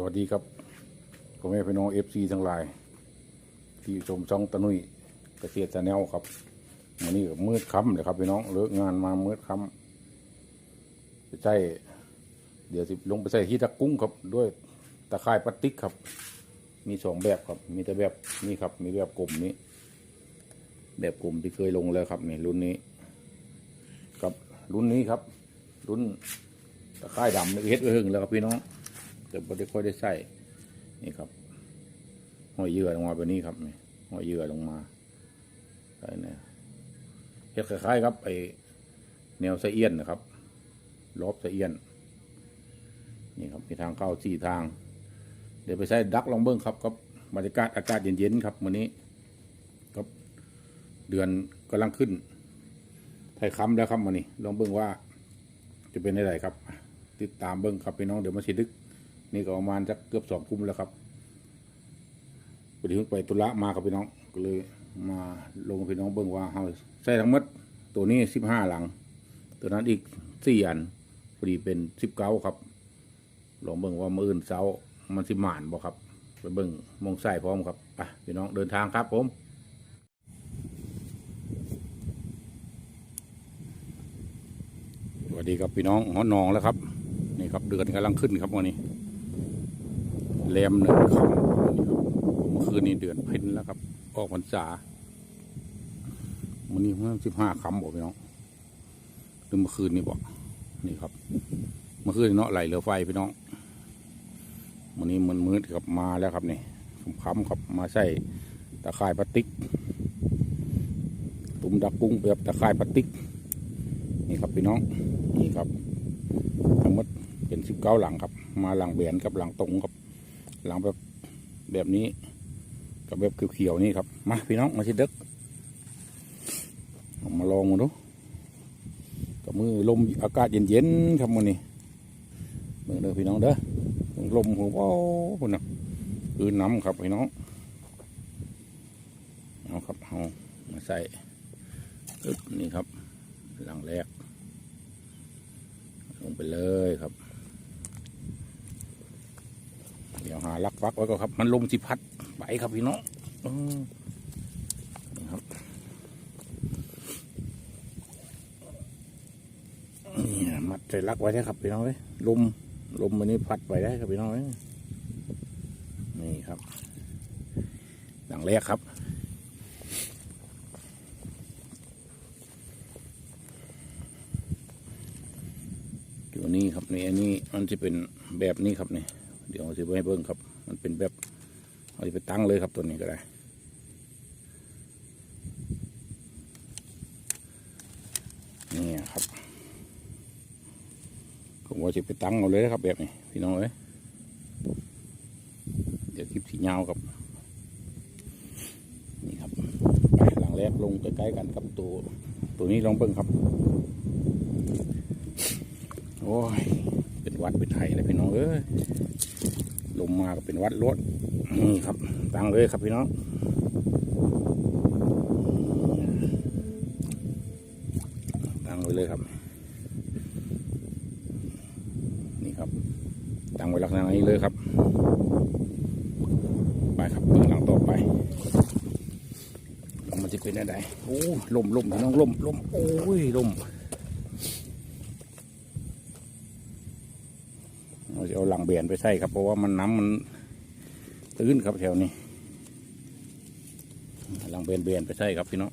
สวัสดีครับพ่อแม่พี่น้องเอฟซีทั้งหลาย ที่ชมช่องตะนุยเกษตรแนลครับวันนี้มืดค่ำเลยครับพี่น้องเลิกงานมามืดค่ำไปใส่เดี๋ยวสิลงไปใส่ที่ตะกุ้งครับ ด้วยตะข่ายพลาสติกครับ มีสองแบบครับ มีแต่แบบนี้ครับ มีแบบกลมนี้ แบบกลมที่เคยลงแล้วครับนี่รุ่นนี้กับรุ่นนี้ครับ รุ่นตะข่ายดำนี่เฮ็ดไว้หึงแล้วครับพี่น้อง แต่ไม่ได้ค่อยได้ใส่นี่ครับห้อยเยื่อลงมาแบบนี้ครับนี่ห้อยเยื่อลงมาใส่เนี่ยเฮ็ดคล้ายๆครับไอแนวสะเอียนนะครับรอบสะเอียน นี่ครับมีทางเข้าสี่ทาง เดี๋ยวไปใช้ดักลองเบิ้งครับครับบรรยากาศอากาศเย็นๆครับวันนี้ครับเดือนกำลังขึ้นไทยคำแล้วครับวันนี้ ลองเบิ้งว่าจะเป็นอะไรครับ ติดตามเบิ้งครับพี่น้องเดี๋ยวมาชิดึก นี่ก็ประมาณจะเกือบสองกุมแล้วครับพอดีเพิ่งไปตุระมาครับพี่น้องก็เลยมาลงพี่น้องเบิ้งว่าเฮาใส่ทั้งหมดตัวนี้สิบห้าหลัง ตัวนั้นอีกสี่อันพอดีเป็นสิบเก้าครับ ลองเบิ้งว่ามืออื่นเสามันสิหมานบ่ครับ ไปเบิ้งมองใส่พร้อมครับอะพี่น้องเดินทางครับผมสวัสดีครับพี่น้องหัวนองแล้วครับ นี่ครับเดือนกำลังขึ้นครับวันนี้ แรมหนึ่งคำนี่ครับเมื่อคืนนี้เดือนเพ็ญแล้วครับ ออกพรรษาวันนี้เมื่อสิบห้าคำบอกพี่น้องหรือเมื่อคืนนี้บอกนี่ครับ เมื่อคืนเนาะไหลเรือไฟพี่น้องวันนี้มันมืดครับมาแล้วครับนี่คำครับมาใส่ตะข่ายพลาสติก ตุ่มดักกุ้งแบบตะข่ายพลาสติก นี่ครับพี่น้องนี่ครับทั้งหมดเป็นสิบเก้าหลังครับ มาหลังเบียนกับหลังตรงครับ หลังแบบแบบนี้ กับแบบเขียวๆนี่ครับ มาพี่น้องมาชิดเด็กมาลองมาดูกับมือลมอากาศเย็นๆครับมือนี้มือเด้อพี่น้องเด้อลมหัวโอ้พุ่นนะคือน้ำครับพี่น้องเอาครับเอามาใส่นี่ครับหลังแรก ลงไปเลยครับ เดี๋ ยวหาลักฟักไว้ก็ครับ มันลมสิพัดไปครับพี่น้องนะครับนี่มัดใจลักไว้ได้ครับพี่น้องเอ้ยลมลมมันนี้พัดไปได้ครับพี่น้องเอ้ยนี่ครับหลังแรกครับตัวนี้ครับนี่อันนี้มันจะเป็นแบบนี้ครับนี่ เดี๋ยวจะไปให้เบิ้งครับ มันเป็นแบบเอาไปตั้งเลยครับตัวนี้ก็ได้นี่ครับ ผมว่าจะไปตั้งเอาเลยนะครับแบบนี้พี่น้องเอ้ยเดี๋ยวคลิปสียาครับนี่ครับไปหลังแรกลงใกล้ๆกันครับตัวตัวนี้ลองเบิ้งครับ โอ้ย วัดเป็นไทยเลยพี่น้องเอ้ยลมมาก็เป็นวัดรถนี่ครับตั้งเลยครับพี่น้องตั้งไว้เลยครับ นี่ครับตั้งไว้ลักษณะนี้เลยครับ ไปครับเบื้องหลังต่อไปมันจะเป็นอะไรโอ้ลมลมพี่น้องลมลมโอ้ยลม เรา จะเอาหลังเบียนไปใส่ครับ เพราะว่ามันน้ำมันตื้นครับแถวนี้หลังเบียนเบียนไปใส่ครับพี่น้อง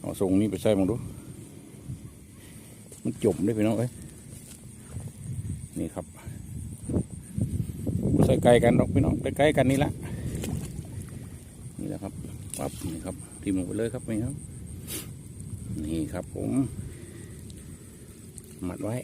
เอาทรงนี้ไปใส่มองดู มันจมด้วยพี่น้องเอ้ยนี่ครับใส่ไกลกันหรอกพี่น้องใกล้ๆกันนี่ละนี่แหละครับปั๊บนี่ครับทิมลงไปเลยครับนี่ครับ นี่ครับผมมัดไว้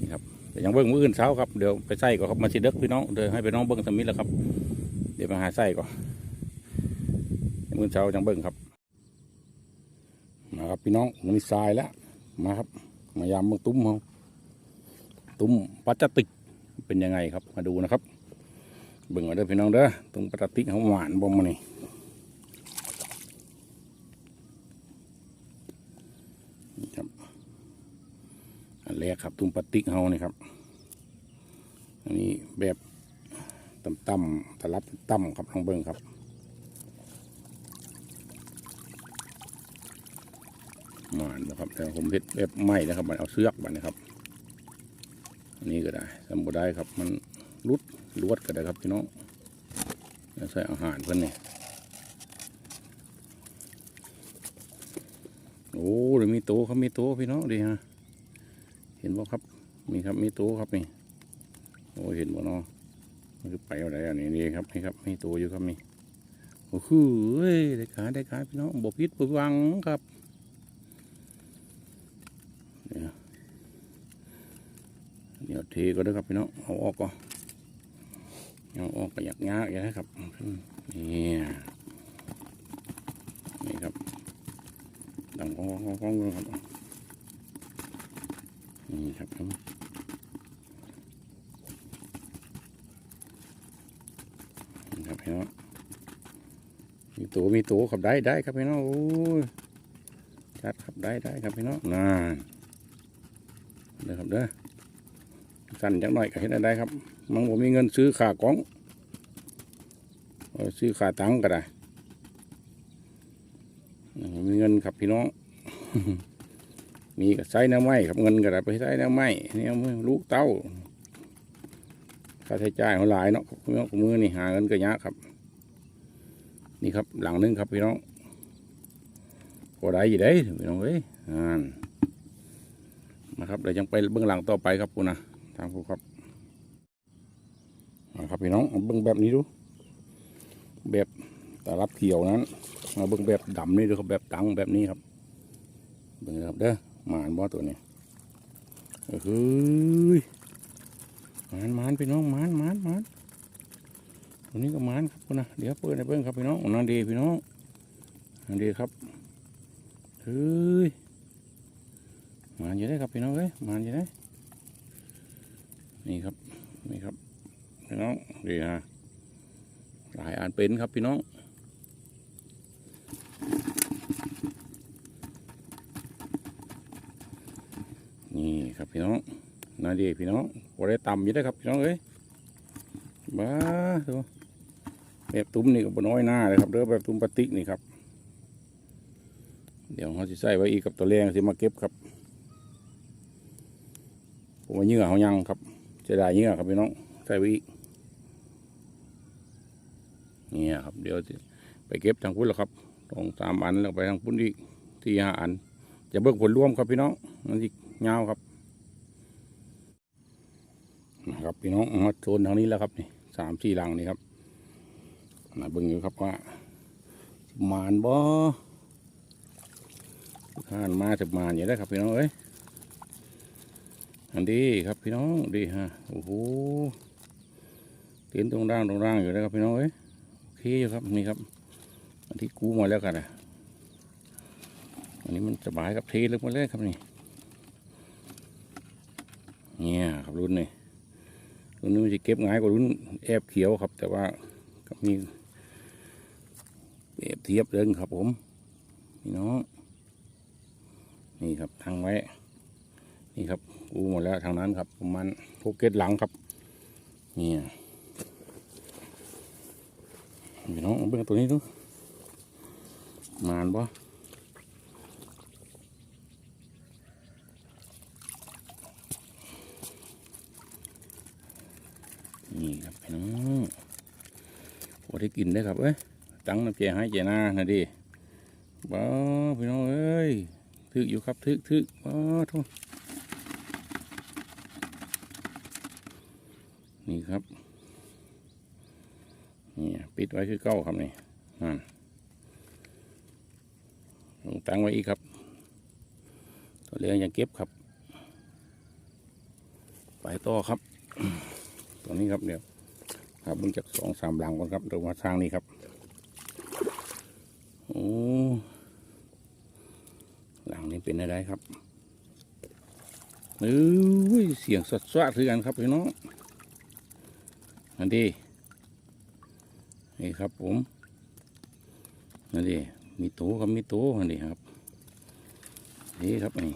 นี่ครับแต่ยังเบิ้งมืออื่นเช้าครับเดี๋ยวไปใส่ก่อนครับมาชิดเด็กพี่น้องเดี๋ยวให้ไปน้องเบิ้งสมิธแล้วครับ เดี๋ยวมาหาใส่ก่อนมือเช้ายังเบิ้งครับมาครับพี่น้องมันมีทรายแล้วมาครับ มายามเมืองตุ้มเขาตุ้มพลาสติกเป็นยังไงครับมาดูนะครับเบิ่งมาเด้อพี่น้องเด้อตุ้มพลาสติกเขาหวานบ่มานี่นี่ครับ แรกครับ ตุ้มปลาติกเฮานี่ครับ อันนี้แบบต่ำๆตะลับต่ำครับลองเบิ้งครับหมานนะครับแต่ผมเฮ็ดแบบไหม้นะครับมันเอาเสือกบันนะครับ อันนี้ก็ได้สมบูรได้ครับ มันรุดลวดก็ได้ครับพี่น้องแล้วใส่อาหารเพื่อนนี่ยโอ้เดี๋ยวมีโตครับมีโตพี่น้องดีฮะ ห็นบ่ครับมีครับมีโตครับนี่โอ้เห็นบ่เนาะมันคือไปอะไรอันนี้นี่ครับนี่ครับมีโตอยู่ครับนี่โอ้โหเอ้ยได้ขายได้ขายพี่น้องบ่พิษบ่วังครับเดี๋ยวเดี๋ยเทก็ได้ครับพี่น้องเอาออกก่อนเอาออกก็อยากยากอย่างนี้ครับนี่นี่ครับดังก้องก้องก้องก้องครับ นี่ครับผมนี่ครับพี่น้องมีตัวมีตัวครับได้ได้ครับพี่น้องโอ้ยจัดครับได้ได้ครับพี่น้องนั่นเด้อครับเด้อสั่นจักหน่อยก็เห็นได้ครับมันผมมีเงินซื้อขากล้องซื้อขาตังก็ได้มีเงินครับพี่น้อง มีก็ใช้แนวไม้ครับเงินก็ได้ไปใช้แนวไม้เนี่ยลูกเต้าค่าใช้จ่ายของหลายเนาะพี่น้องมือนี่หาเงินก็ยากครับ นี่ครับหลังนึงครับพี่น้องพอได้อยู่ได้พี่น้องเอ้ยอ่านนะครับเดี๋ยวยังไปเบื้องหลังต่อไปครับคุณนะทางผู้ครับนะครับพี่น้องเบื้องแบบนี้ดู แบบตารับเขียวนั้นมาเบื้องแบบดำนี่ดูครับแบบตังแบบนี้ครับเบื้องนะครับเด้อ หมานบ่ตัวนี้เฮ้ยหมานหมานพี่น้องหมานหมานหมานตัวนี้ก็หมานครับคุณนะเดี๋ยวเปิดในเบื้งครับพี่น้องนันดีพี่น้องนันดีครับเฮ้ยมานอยู่ได้ครับพี่น้องเอ้ยมานอยู่ได้นี่ครับนี่ครับพี่น้องดีฮะหลายอันเป็นครับพี่น้องนี่ ครับพี่น้องนาดีพี่น้องพอได้ต่ำอยู่ได้ครับพี่น้องเอ้ยบ้าดูแบบตุ้มนี่ก็บน้อยหน้าเลยครับเด้อแบบตุ้มปลาติกนี่ครับ เดี๋ยวเขาจะใส่ไว้อีกกับตัวแรงที่มาเก็บครับผมว่าเยื่อเขายังครับจะได้เหยื่อครับพี่น้องใส่ไว้อีกเนี่ยครับ เดี๋ยวไปเก็บทางพุ่นแล้วครับตองสามอันแล้วไปทางพุ่นอีกที่ห้าอัน จะเบิกผลร่วมครับพี่น้องมันอีกยาครับ นะครับพี่น้องมาโซนทางนี้แล้วครับนี่สามสี่ลังนี่ครับนะเบิ่งอยู่ครับว่าสิมานบ่ข้านมาจะมานอย่างได้ครับพี่น้องเอ้ยอันดีครับพี่น้องดีฮะโอ้โหเต็นตรงร่างตรงร่างอยู่แล้วครับพี่น้องเอ้ยโอเคอยู่ครับนี่ครับอันที่กู้มาแล้วกันนะอันนี้มันสบายครับเทลึกมาเลยครับนี่เนี่ยครับรุ่นนี้ รุ่นนี้มันจะเก็บง่ายกว่ารุ่นแอบเขียวครับ แต่ว่าก็มีเปรียบเทียบเดินครับผมพี่น้องนี่ครับทางไว้ นี่ครับอู้หมดแล้วทางนั้นครับประมาณโพเก็ตหลังครับนี่พี่น้องเอาเบื้องตัวนี้ดูมานบ่ นี่ครับพี่น้องพอได้กินได้ครับเอ้ยตั้งน้ำเจให้เจนานะดิบ้าพี่น้องเอ้ยทึกอยู่ครับทึกทึกบ้าทุกนี่ครับนี่ปิดไว้คือเก้าครับนี่นั่นตั้งไว้อีกครับ ตัวเลี้ยงยังเก็บครับ ไปต่อครับ ตัวนี้ครับเดี๋ยวครับมึงจากสองสามหลังก่อนครับเดี๋ยวมาทางนี้ครับโอ้หลังนี้เป็นอะไรครับเอ้ยเสียงสัดสวะคือกันครับพี่น้องอันดีนี่ครับผมอันดีมีโตครับมีโตอันดีครับนี่ครับนี่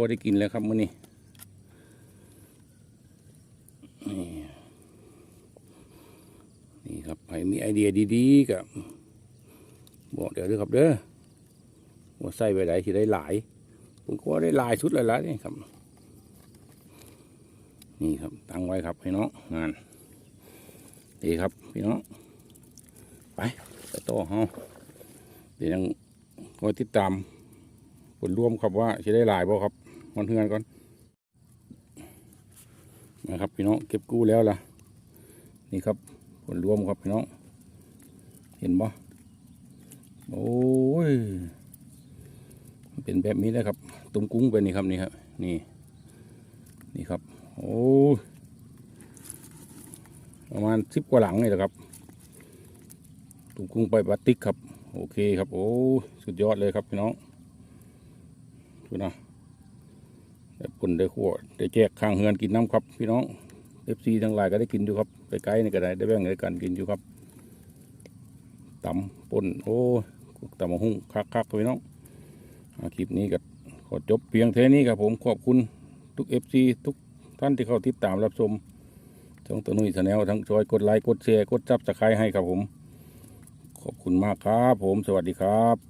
อได้กินแล้วครับมื้อนี้นี่นี่ครับใครมีไอเดียดีๆกับบอกเดี๋ยวด้อครับเด้อว่าใส่ไปไหนที่ได้หลาย ผมก็ได้หลายชุดเลยละนี่ครับ นี่ครับตั้งไว้ครับพี่น้องงานดีครับพี่น้องไปไปต่อเฮาเดี๋ยวยังคอยติดตาม ผลรวมครับว่าจะได้หลายบ่ครับมันเทือนก่อนนะครับพี่น้องเก็บกู้แล้วล่ะ นี่ครับผลรวมครับพี่น้องเห็นบ่โอ้ยเป็นแบบนี้นะครับ ตุ้มกุ้งเป็นนี่ครับนี่ครับ นี่ นี่ครับ โอ้ประมาณสิบกว่าหลังนี่แหละครับ ตุ้มกุ้งไปบัตติกครับ โอเคครับ โอ้ สุดยอดเลยครับพี่น้อง ดูนะได้ผลได้ขั่วได้แจกข้างเฮือนกินน้ำครับ พี่น้องเอฟซีทั้งหลายก็ได้กินอยู่ครับไปไกลนี่ก็ไดได้แบ่งได้กันกินอยู่ครับตำป่นโอ้ตำมะฮุ่งคักๆพี่น้องคลิปนี้ก็ขอจบเพียงเท่านี้ครับผมขอบคุณทุกเอฟซีทุกท่านที่เข้าติดตามรับชมช่องตัวนุ่ยชาแนลทั้งจอยกดไลค์กดแชร์กดซับสไครต์ให้ครับผม ขอบคุณมากครับผมสวัสดีครับ